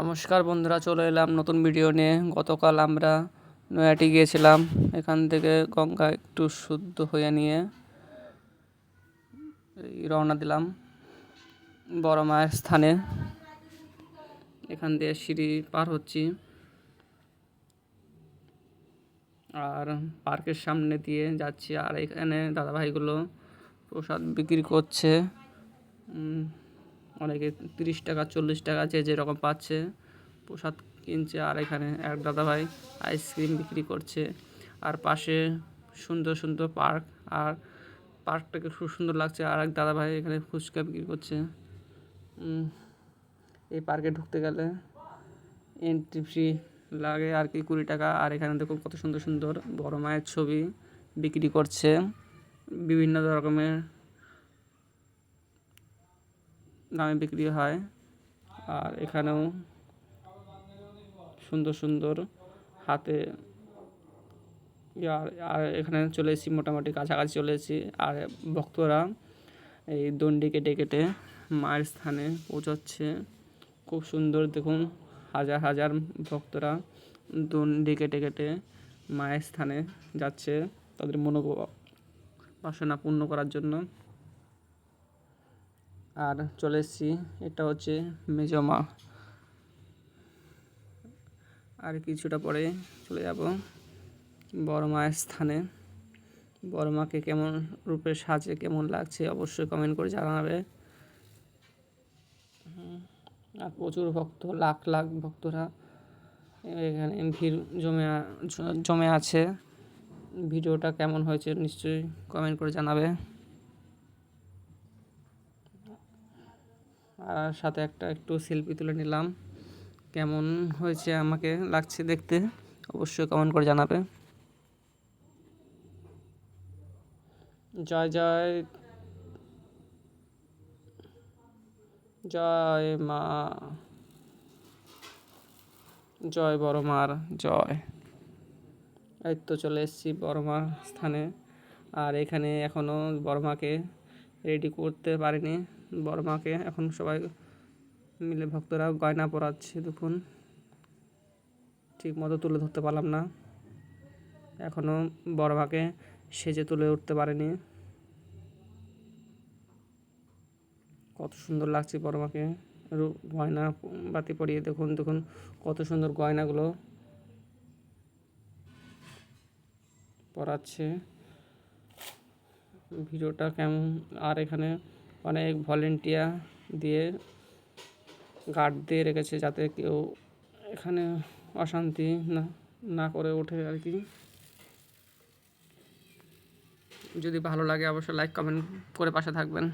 নমস্কার বন্ধুরা, চলে এলাম নতুন ভিডিও নিয়ে। গতকাল আমরা নয়াটি গিয়েছিলাম, এখান থেকে গঙ্গা একটু শুদ্ধ হয়ে নিয়ে রওনা দিলাম বড় মায়ের স্থানে। এখান দিয়ে সিঁড়ি পার হচ্ছি। আর পার্কের সামনে দিয়ে যাচ্ছি, আর এখানে দাদাভাইগুলো প্রসাদ বিক্রি করছে। অনেকে তিরিশ টাকা, চল্লিশ টাকা যে যেরকম পাচ্ছে। প্রসাদ কিনছে আর এখানে এক দাদা ভাই আইসক্রিম বিক্রি করছে। আর পাশে সুন্দর সুন্দর পার্ক আর পার্কটাকে খুব সুন্দর লাগছে। আর এক দাদা ভাই এখানে ফুচকা বিক্রি করছে। এই পার্কে ঢুকতে গেলে এন্ট্রি ফ্রি লাগে আর কি কুড়ি টাকা। আর এখানে দেখুন কত সুন্দর সুন্দর বড় মায়ের ছবি বিক্রি করছে। বিভিন্ন রকমের দামে বিক্রি হয়। আর এখানেও সুন্দর সুন্দর হাতে আর আর এখানে চলে এসেছি, মোটামুটি কাছাকাছি চলে এসেছি। আর ভক্তরা এই দণ্ডি কেটে কেটে মায়ের স্থানে পৌঁছাচ্ছে। খুব সুন্দর, দেখুন, হাজার হাজার ভক্তরা দণ্ডি কেটে কেটে মায়ের স্থানে যাচ্ছে, তাদের মনোবাসনা পূর্ণ করার জন্য। আর চলে এসেছি। এটা হচ্ছে মেজমা। আর কিছুটা পরে চলে যাব বড় মায়ের স্থানে। বড় মাকে কেমন রূপে সাজে, কেমন লাগছে অবশ্যই কমেন্ট করে জানাবে। আর প্রচুর ভক্ত, লাখ লাখ ভক্তরা এখানে ভিড় জমে জমে আছে। ভিডিওটা কেমন হয়েছে নিশ্চয়ই কমেন্ট করে জানাবে। আর সাথে একটা একটু সেলফি তুলে নিলাম। কেমন হয়েছে আমাকে লাগছে দেখতে, অবশ্যই কমেন্ট করে জানাবে। জয় জয়। জয় মা। জয় বড় মার, জয়। এই তো চলে এসেছি বড় মার স্থানে। আর এখানে এখনও বড় মাকে রেডি করতে পারিনি। বড় মাকে এখন সবাই মিলে ভক্তরা গয়না পরাচ্ছে দেখুন। ঠিক মতো তুলে ধরতে পারলাম না। এখনও বড় মাকে সেজে তুলে উঠতে পারেনি। কত সুন্দর লাগছে বড় মাকে। গয়না বাতি পরিয়ে দেখুন দেখুন কত সুন্দর গয়নাগুলো পরাচ্ছে। ভিডিওটা কেমন? আর এখানে অনেক ভলেন্টিয়ার দিয়ে গার্ড দিয়ে রেখেছে যাতে কেউ এখানে অশান্তি না না করে ওঠে আর কি। যদি ভালো লাগে অবশ্যই লাইক কমেন্ট করে পাশে থাকবেন।